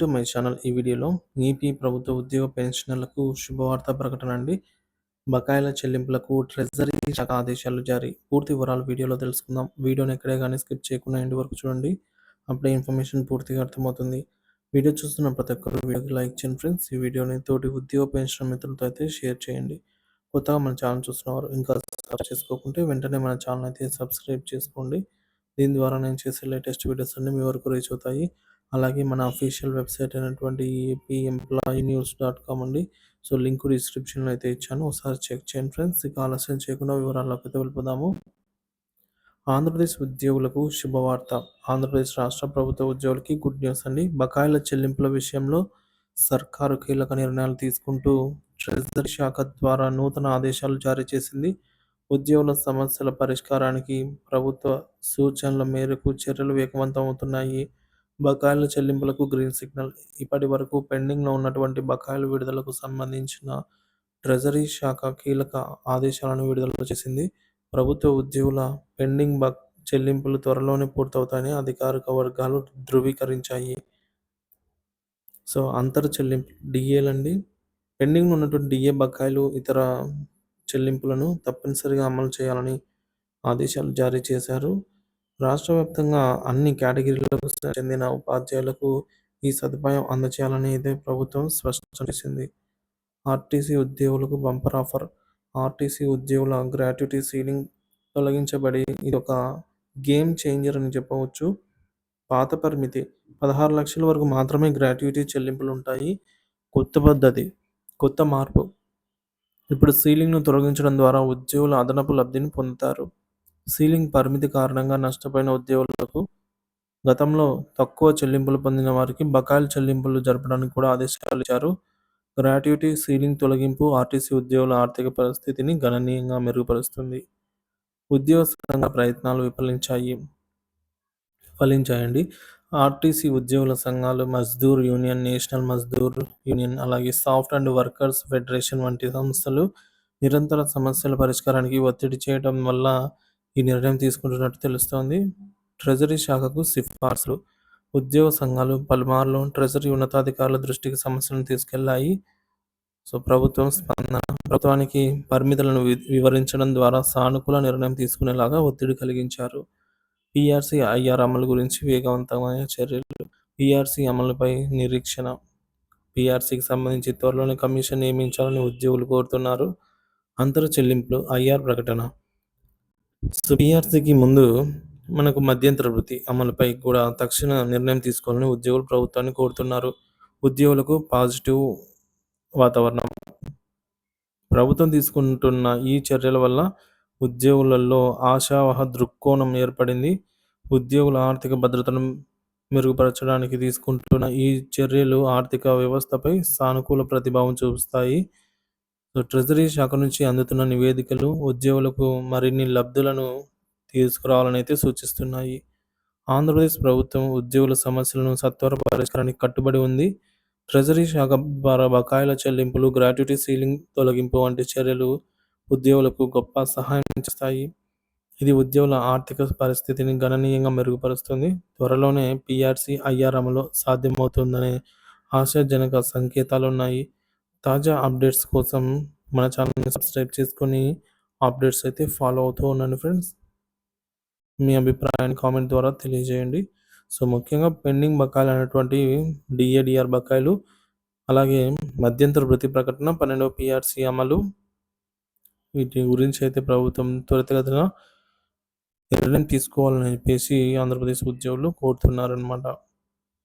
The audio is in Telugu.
టు మై ఛానల్ ఈ వీడియోలో ఈపీ ప్రభుత్వ ఉద్యోగ పెన్షనర్లకు శుభవార్త ప్రకటన అండి. బకాయిల చెల్లింపులకు ట్రెజరీ శాఖ ఆదేశాలు జారీ. పూర్తి వివరాలు వీడియోలో తెలుసుకుందాం. వీడియోని ఎక్కడే కానీ స్కిప్ చేయకుండా ఎండ్ వరకు చూడండి. అప్పుడే ఇన్ఫర్మేషన్ పూర్తిగా అర్థమవుతుంది. వీడియో చూస్తున్న ప్రతి ఒక్కరు వీడియోకి లైక్ చేయండి ఫ్రెండ్స్. ఈ వీడియోని తోటి ఉద్యోగ పెన్షన్ మిత్రులతో అయితే షేర్ చేయండి. కొత్తగా మన ఛానల్ చూస్తున్నవారు ఇంకా సబ్స్క్రైబ్ చేసుకోకుంటే వెంటనే మన ఛానల్ అయితే సబ్స్క్రైబ్ చేసుకోండి. దీని ద్వారా నేను చేసే లేటెస్ట్ వీడియోస్ అన్ని మీ వరకు రీచ్ అవుతాయి. అలాగే మన అఫీషియల్ వెబ్సైట్ అయినటువంటి AP employee news dot com అండి. సో లింక్ డిస్క్రిప్షన్లో అయితే ఇచ్చాను. ఒకసారి చెక్ చేయండి ఫ్రెండ్స్ ఇక ఆలస్యం చేయకుండా వివరాల్లోకి అయితే వెళ్ళిపోదాము. ఆంధ్రప్రదేశ్ ఉద్యోగులకు శుభవార్త. ఆంధ్రప్రదేశ్ రాష్ట్ర ప్రభుత్వ ఉద్యోగులకి గుడ్ న్యూస్ అండి. బకాయిల చెల్లింపుల విషయంలో సర్కారు కీలక నిర్ణయాలు తీసుకుంటూ ట్రెజరీ శాఖ ద్వారా నూతన ఆదేశాలు జారీ చేసింది. ఉద్యోగుల సమస్యల పరిష్కారానికి ప్రభుత్వ సూచనల మేరకు చర్యలు వేగవంతం అవుతున్నాయి. బకాయిల చెల్లింపులకు గ్రీన్ సిగ్నల్. ఇప్పటి వరకు పెండింగ్లో ఉన్నటువంటి బకాయిల విడుదలకు సంబంధించిన ట్రెజరీ శాఖ కీలక ఆదేశాలను విడుదల చేసింది. ప్రభుత్వ ఉద్యోగుల పెండింగ్ బక్ చెల్లింపులు త్వరలోనే పూర్తవుతాయని అధికారిక వర్గాలు ధృవీకరించాయి. సో అంతర్ చెల్లింపు డిఏలండి పెండింగ్ ఉన్నటువంటి డిఏ బకాయిలు ఇతర చెల్లింపులను తప్పనిసరిగా అమలు చేయాలని ఆదేశాలు జారీ చేశారు. రాష్ట్ర వ్యాప్తంగా అన్ని కేటగిరీలకు చెందిన ఉపాధ్యాయులకు ఈ సదుపాయం అందచేయాలని అయితే ప్రభుత్వం స్పష్టం చేసింది. ఆర్టీసీ ఉద్యోగులకు బంపర్ ఆఫర్. ఆర్టీసీ ఉద్యోగుల గ్రాట్యుటీ సీలింగ్ తొలగించబడి ఇది ఒక గేమ్ చేంజర్ అని చెప్పవచ్చు. పాత పరిమితి. పదహారు లక్షల వరకు మాత్రమే గ్రాట్యుటీ చెల్లింపులు ఉంటాయి. కొత్త పద్ధతి. కొత్త మార్పు. ఇప్పుడు సీలింగ్ను తొలగించడం ద్వారా ఉద్యోగుల అదనపు లబ్ధిని పొందుతారు. సీలింగ్ పరిమితి కారణంగా నష్టపోయిన ఉద్యోగులకు గతంలో తక్కువ చెల్లింపులు పొందిన వారికి బకాయిలు చెల్లింపులు జరపడానికి కూడా ఆదేశాలు ఇచ్చారు. గ్రాట్యుటీ సీలింగ్ తొలగింపు ఆర్టీసీ ఉద్యోగుల ఆర్థిక పరిస్థితిని గణనీయంగా మెరుగుపరుస్తుంది. ఉద్యోగ సంఘ ప్రయత్నాలు విఫలించాయి. ఫలించాయండి. ఆర్టీసీ ఉద్యోగుల సంఘాలు Mazdoor union national Mazdoor union అలాగే సాఫ్ట్ అండ్ వర్కర్స్ ఫెడరేషన్ వంటి సంస్థలు నిరంతర సమస్యల పరిష్కారానికి ఒత్తిడి చేయడం వల్ల ఈ నిర్ణయం తీసుకుంటున్నట్టు తెలుస్తోంది. ట్రెజరీ శాఖకు సిఫార్సులు. ఉద్యోగ సంఘాలు పలుమార్లు ట్రెజరీ ఉన్నతాధికారుల దృష్టికి సమస్యలను తీసుకెళ్ళాయి. సో ప్రభుత్వం స్పందన ప్రభుత్వానికి పరిమితులను వివరించడం ద్వారా సానుకూల నిర్ణయం తీసుకునేలాగా ఒత్తిడి కలిగించారు. పిఆర్సీ ఐఆర్ అమలు గురించి వేగవంతమైన చర్యలు. పిఆర్సీ అమలుపై నిరీక్షణ. పిఆర్సీకి సంబంధించి త్వరలోనే కమిషన్ నియమించాలని ఉద్యోగులు కోరుతున్నారు. అంతర చెల్లింపులు ఐఆర్ ప్రకటన. సో ముందు మనకు మధ్యంతర వృత్తి అమలుపై కూడా తక్షణ నిర్ణయం తీసుకోవాలని ఉద్యోగులు ప్రభుత్వాన్ని కోరుతున్నారు. ఉద్యోగులకు పాజిటివ్ వాతావరణం. ప్రభుత్వం తీసుకుంటున్న ఈ చర్యల వల్ల ఉద్యోగులలో ఆశావహ దృక్కోణం ఏర్పడింది. ఉద్యోగుల ఆర్థిక భద్రతను మెరుగుపరచడానికి తీసుకుంటున్న ఈ చర్యలు ఆర్థిక వ్యవస్థపై సానుకూల ప్రభావం చూపిస్తాయి సో ట్రెజరీ శాఖ నుంచి అందుతున్న నివేదికలు ఉద్యోగులకు మరిన్ని లబ్ధులను తీసుకురావాలని అయితే సూచిస్తున్నాయి. ఆంధ్రప్రదేశ్ ప్రభుత్వం ఉద్యోగుల సమస్యలను సత్వర పరిష్కారానికి కట్టుబడి ఉంది. ట్రెజరీ శాఖ ద్వారా బకాయిల చెల్లింపులు గ్రాట్యుటీ సీలింగ్ తొలగింపు వంటి చర్యలు ఉద్యోగులకు గొప్ప సహాయం చేస్తాయి. ఇది ఉద్యోగుల ఆర్థిక పరిస్థితిని గణనీయంగా మెరుగుపరుస్తుంది. త్వరలోనే పిఆర్సీ ఐఆర్ అమలు సాధ్యమవుతుందనే ఆశాజనక సంకేతాలు ఉన్నాయి తాజా అప్డేట్స్ కోసం మన ఛానల్ని సబ్స్క్రైబ్ చేసుకొని అప్డేట్స్ అయితే ఫాలో అవుతూ ఉన్నాను ఫ్రెండ్స్. మీ అభిప్రాయాన్ని కామెంట్ ద్వారా తెలియజేయండి. సో ముఖ్యంగా పెండింగ్ బకాయిలు అనేటువంటి డిఏడిఆర్ బకాయిలు అలాగే మధ్యంతర వృత్తి ప్రకటన పన్నెండవ పిఆర్సీ అమలు వీటి గురించి అయితే ప్రభుత్వం త్వరితగతిన నిర్ణయం తీసుకోవాలని చెప్పేసి ఆంధ్రప్రదేశ్ ఉద్యోగులు కోరుతున్నారనమాట